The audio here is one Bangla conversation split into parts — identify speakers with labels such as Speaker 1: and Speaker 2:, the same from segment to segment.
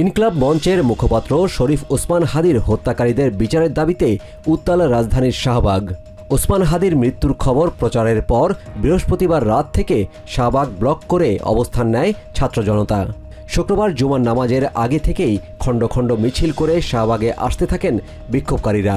Speaker 1: ইনকলাব মঞ্চের মুখপাত্র শরীফ ওসমান হাদির হত্যাকারীদের বিচারের দাবিতে উত্তাল রাজধানীর শাহবাগ। ওসমান হাদির মৃত্যুর খবর প্রচারের পর বৃহস্পতিবার রাত থেকে শাহবাগ ব্লক করে অবস্থান নেয় ছাত্র জনতা। শুক্রবার জুমার নামাজের আগে থেকেই খণ্ড খণ্ড মিছিল করে শাহবাগে আসতে থাকেন বিক্ষোভকারীরা।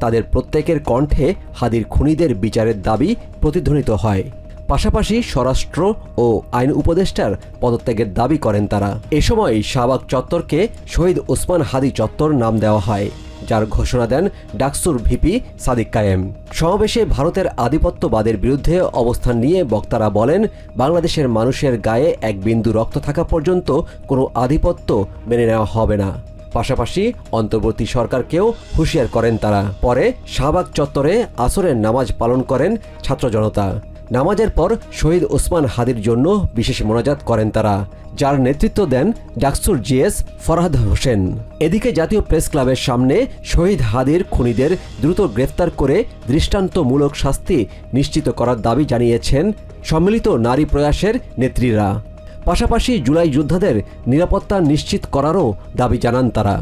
Speaker 1: তাদের প্রত্যেকের কণ্ঠে হাদির খুনিদের বিচারের দাবি প্রতিধ্বনিত হয়। পাশাপাশি স্বরাষ্ট্র ও আইন উপদেষ্টার পদত্যাগের দাবি করেন তারা। এ সময় শাহবাগ চত্বরকে শহীদ ওসমান হাদি চত্বর নাম দেওয়া হয়, যার ঘোষণা দেন ডাকসুর ভিপি সাদিক কায়েম। সমাবেশে ভারতের আধিপত্যবাদের বিরুদ্ধে অবস্থান নিয়ে বক্তারা বলেন, বাংলাদেশের মানুষের গায়ে এক বিন্দু রক্ত থাকা পর্যন্ত কোনো আধিপত্য মেনে নেওয়া হবে না। পাশাপাশি অন্তর্বর্তী সরকারকেও হুঁশিয়ার করেন তারা। পরে শাহবাগ চত্বরে আসরের নামাজ পালন করেন ছাত্র জনতা। নামাজের পর শহীদ ওসমান হাদির জন্য বিশেষ মোনাজাত করেন তারা, যার নেতৃত্ব দেন ডাকসুর জিএস ফরহাদ হোসেন। এদিকে জাতীয় প্রেস ক্লাবের সামনে শহীদ হাদির খুনিদের দ্রুত গ্রেফতার করে দৃষ্টান্তমূলক শাস্তি নিশ্চিত করার দাবি জানিয়েছেন সম্মিলিত নারী প্রয়াসের নেত্রীরা। পাশাপাশি জুলাই যোদ্ধাদের নিরাপত্তা নিশ্চিত করারও দাবি জানান তারা।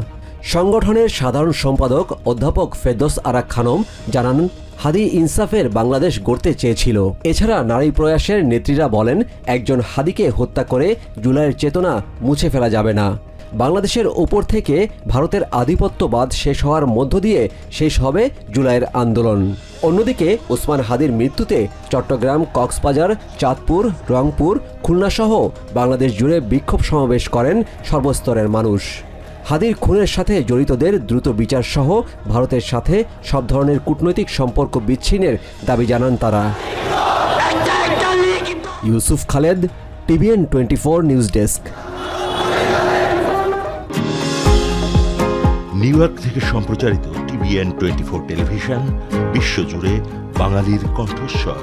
Speaker 1: সংগঠনের সাধারণ সম্পাদক অধ্যাপক ফেরদোস আরা খানম জানান, হাদি ইনসাফের বাংলাদেশ গড়তে চেয়েছিল। এছাড়া নারী প্রয়াসের নেত্রীরা বলেন, একজন হাদিকে হত্যা করে জুলাইয়ের চেতনা মুছে ফেলা যাবে না। বাংলাদেশের ওপর থেকে ভারতের আধিপত্যবাদ শেষ হওয়ার মধ্য দিয়ে শেষ হবে জুলাইয়ের আন্দোলন। অন্যদিকে, ওসমান হাদির মৃত্যুতে চট্টগ্রাম, কক্সবাজার, চাঁদপুর, রংপুর, খুলনাসহ বাংলাদেশ জুড়ে বিক্ষোভ সমাবেশ করেন সর্বস্তরের মানুষ। হাদির খুনের সাথে জড়িতদের দ্রুত বিচার সহ ভারতের সাথে সব ধরনের কূটনৈতিক সম্পর্ক বিচ্ছিন্নের দাবি জানান তারা। Yusuf Khaled, TVN twenty four news desk.
Speaker 2: New York থেকে সম্প্রচারিত টিভিএন টোয়েন্টি ফোর টেলিভিশন, বিশ্বজুড়ে বাঙালির কণ্ঠস্বর।